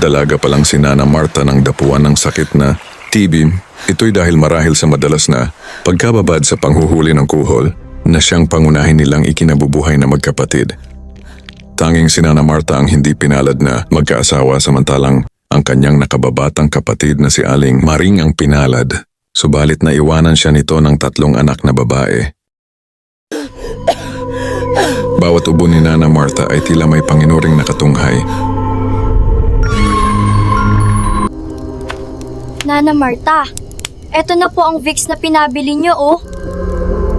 Dalaga pa lang si Nana Marta ng dapuan ng sakit na TB. Ito'y dahil marahil sa madalas na pagkababad sa panghuhuli ng kuhol na siyang pangunahin nilang ikinabubuhay na magkapatid. Tanging si Nana Marta ang hindi pinalad na magkaasawa samantalang ang kanyang nakababatang kapatid na si Aling Maring ang pinalad. Subalit na iwanan siya nito ng tatlong anak na babae. Bawat ubo ni Nana Marta ay tila may panginuring nakatunghay. Nana Marta, eto na po ang Vicks na pinabili niyo oh.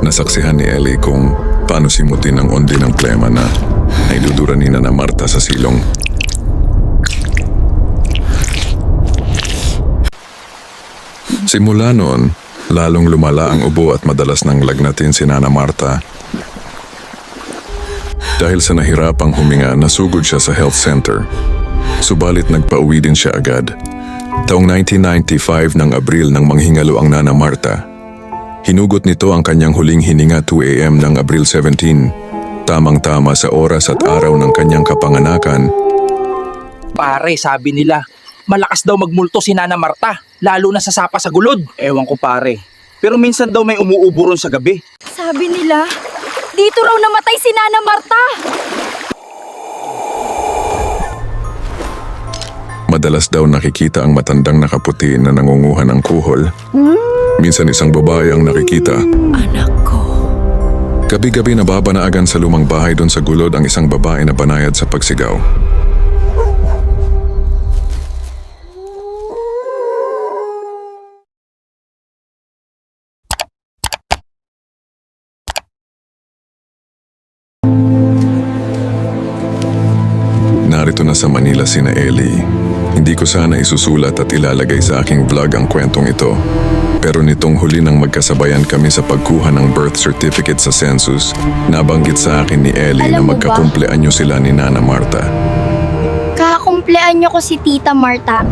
Nasaksihan ni Ellie kung paano simutin ang ondi ng plema na naidudura ni Nana Marta sa silong. Simula noon, lalong lumala ang ubo at madalas nang lagnatin si Nana Marta. Dahil sa nahirapang huminga, nasugod siya sa health center. Subalit nagpauwi din siya agad. Taong 1995 ng Abril nang manghingalo ang Nana Marta, Hinugot nito ang kanyang huling hininga 2 a.m. ng Abril 17, tamang-tama sa oras at araw ng kanyang kapanganakan. Pare, sabi nila, malakas daw magmulto si Nana Marta, lalo na sa sapa sa gulod. Ewan ko pare. Pero minsan daw may umuubo ron sa gabi. Sabi nila, dito raw namatay si Nana Marta. Madalas daw nakikita ang matandang nakaputi na nangunguha ng kuhol. Minsan isang babae ang nakikita. Anak ko. Gabi-gabi nababanaagan sa lumang bahay doon sa gulod ang isang babae na banayad sa pagsigaw. Na sa Manila sina Ellie. Hindi ko sana isusulat at ilalagay sa aking vlog ang kwentong ito. Pero nitong huli nang magkasabayan kami sa pagkuha ng birth certificate sa census, nabanggit sa akin ni Ellie na Alam mo ba? magkakumpleanyo sila ni Nana Marta. Kakakumplean niyo ko si Tita Marta.